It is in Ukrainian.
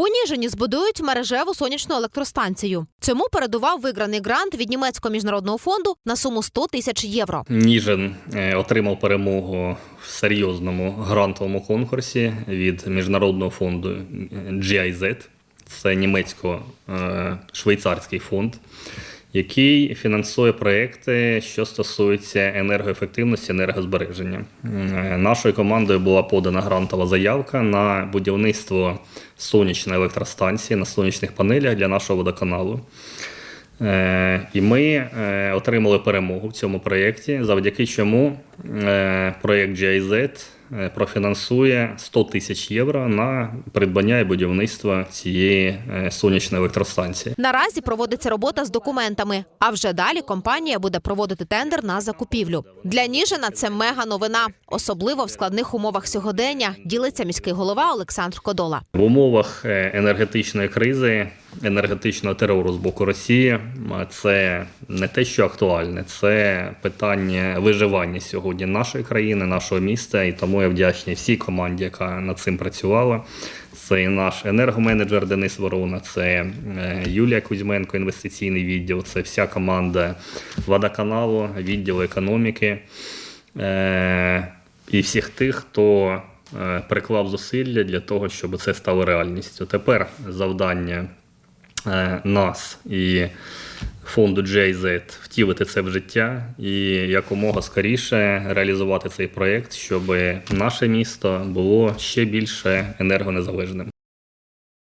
У Ніжині збудують мережеву сонячну електростанцію. Цьому передував виграний грант від німецького міжнародного фонду на суму 100 тисяч євро. Ніжин е, отримав перемогу в серйозному грантовому конкурсі від міжнародного фонду е, GIZ. Це німецько-швейцарський фонд, який фінансує проекти, що стосуються енергоефективності, енергозбереження. Е, Нашою командою була подана грантова заявка на будівництво сонячної електростанції на сонячних панелях для нашого водоканалу. Е, І ми е, отримали перемогу в цьому проєкті, завдяки чому проєкт GIZ профінансує 100 тисяч євро на придбання і будівництво цієї е, сонячної електростанції. Наразі проводиться робота з документами. А вже далі компанія буде проводити тендер на закупівлю. Для Ніжина це мега новина, особливо в складних умовах сьогодення. Ділиться міський голова Олександр Кодола. В умовах е, енергетичної кризи, енергетичного терору з боку Росії, це не те, що актуальне, це питання виживання сьогодні нашої країни, нашого міста. І тому я вдячний всій команді, яка над цим працювала. Це і наш енергоменеджер Денис Ворона, це е, Юлія Кузьменко, інвестиційний відділ, це вся команда водоканалу, відділу економіки е, і всіх тих, хто е, приклав зусилля для того, щоб це стало реальністю. Тепер завдання нас і фонду JZ втілити це в життя і якомога скоріше реалізувати цей проєкт, щоб наше місто було ще більше енергонезалежним.